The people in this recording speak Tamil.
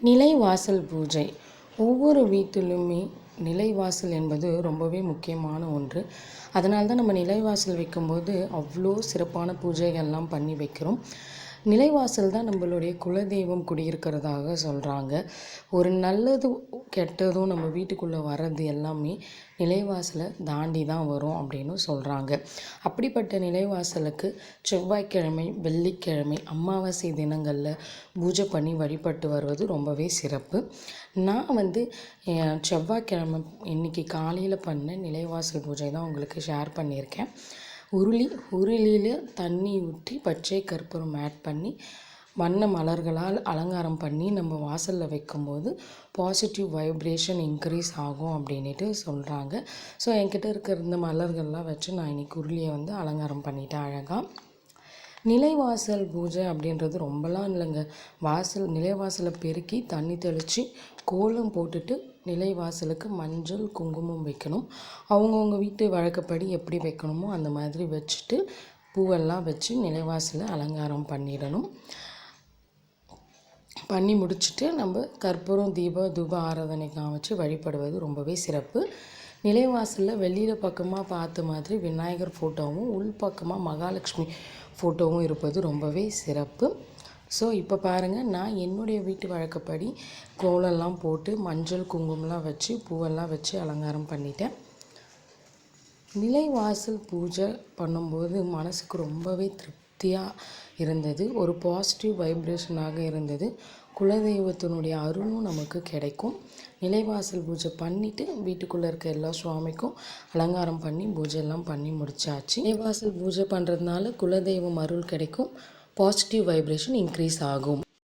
நிலைவாசல் பூஜை. ஒவ்வொரு வீட்டிலுமே நிலைவாசல் என்பது ரொம்பவே முக்கியமான ஒன்று. அதனால தான் நம்ம நிலைவாசல் வைக்கும்போது அவ்வளோ சிறப்பான பூஜைகள்லாம் பண்ணி வைக்கிறோம். நிலைவாசல் தான் நம்மளுடைய குலதெய்வம் குடியிருக்கிறதாக சொல்கிறாங்க ஒரு நல்லது கெட்டதும் நம்ம வீட்டுக்குள்ளே வர்றது எல்லாமே நிலைவாசலை தாண்டி தான் வரும் அப்படின்னு சொல்கிறாங்க அப்படிப்பட்ட நிலைவாசலுக்கு செவ்வாய்க்கிழமை வெள்ளிக்கிழமை அமாவாசை தினங்களில் பூஜை பண்ணி வழிபட்டு வருவது ரொம்பவே சிறப்பு. நான் வந்து செவ்வாய்க்கிழமை இன்னைக்கு காலையில் பண்ண நிலைவாசல் பூஜை தான் உங்களுக்கு ஷேர் பண்ணியிருக்கேன். உருளி உருளியில் தண்ணி ஊற்றி பச்சை கற்பூரம் ஆட் பண்ணி வண்ண மலர்களால் அலங்காரம் பண்ணி நம்ம வாசலில் வைக்கும்போது பாசிட்டிவ் வைப்ரேஷன் இன்க்ரீஸ் ஆகும் அப்படின்ட்டு சொல்கிறாங்க ஸோ என்கிட்ட இருக்கிற இந்த மலர்கள்லாம் வச்சு நான் இன்றைக்கி உருளியை வந்து அலங்காரம் பண்ணிட்டேன் அழகாக நிலைவாசல் பூஜை அப்படின்றது ரொம்பலாம் இல்லைங்க. வாசல் நிலைவாசலை பெருக்கி தண்ணி தெளித்து கோலம் போட்டுட்டு நிலைவாசலுக்கு மஞ்சள் குங்குமம் வைக்கணும். அவங்கவுங்க வீட்டு வழக்கப்படி எப்படி வைக்கணுமோ அந்த மாதிரி வச்சுட்டு பூவெல்லாம் வச்சு நிலைவாசலை அலங்காரம் பண்ணிடணும். பண்ணி முடிச்சுட்டு நம்ம கற்பூரம் தீப தூப ஆராதனை காமிச்சு வழிபடுவது ரொம்பவே சிறப்பு. நிலைவாசலில் வெளியில் பக்கமாக பார்த்த மாதிரி விநாயகர் ஃபோட்டோவும் உள் பக்கமாக மகாலட்சுமி ஃபோட்டோவும் இருப்பது ரொம்பவே சிறப்பு. ஸோ இப்போ பாருங்கள் நான் என்னுடைய வீட்டு வழக்கப்படி கோலம்லாம் போட்டு மஞ்சள் குங்குமம்லாம் வச்சு பூவெல்லாம் வச்சு அலங்காரம் பண்ணிட்டேன். நிலைவாசல் பூஜை பண்ணும்போது மனசுக்கு ரொம்பவே திருப்தி. சக்தியாக இருந்தது. ஒரு பாசிட்டிவ் வைப்ரேஷனாக இருந்தது. குலதெய்வத்தினுடைய அருளும் நமக்கு கிடைக்கும். நிலைவாசல் பூஜை பண்ணிவிட்டு வீட்டுக்குள்ளே இருக்க எல்லா சுவாமிக்கும் அலங்காரம் பண்ணி பூஜையெல்லாம் பண்ணி முடிச்சாச்சு. நிலைவாசல் பூஜை பண்ணுறதுனால குலதெய்வம் அருள் கிடைக்கும். பாசிட்டிவ் வைப்ரேஷன் இன்க்ரீஸ் ஆகும்.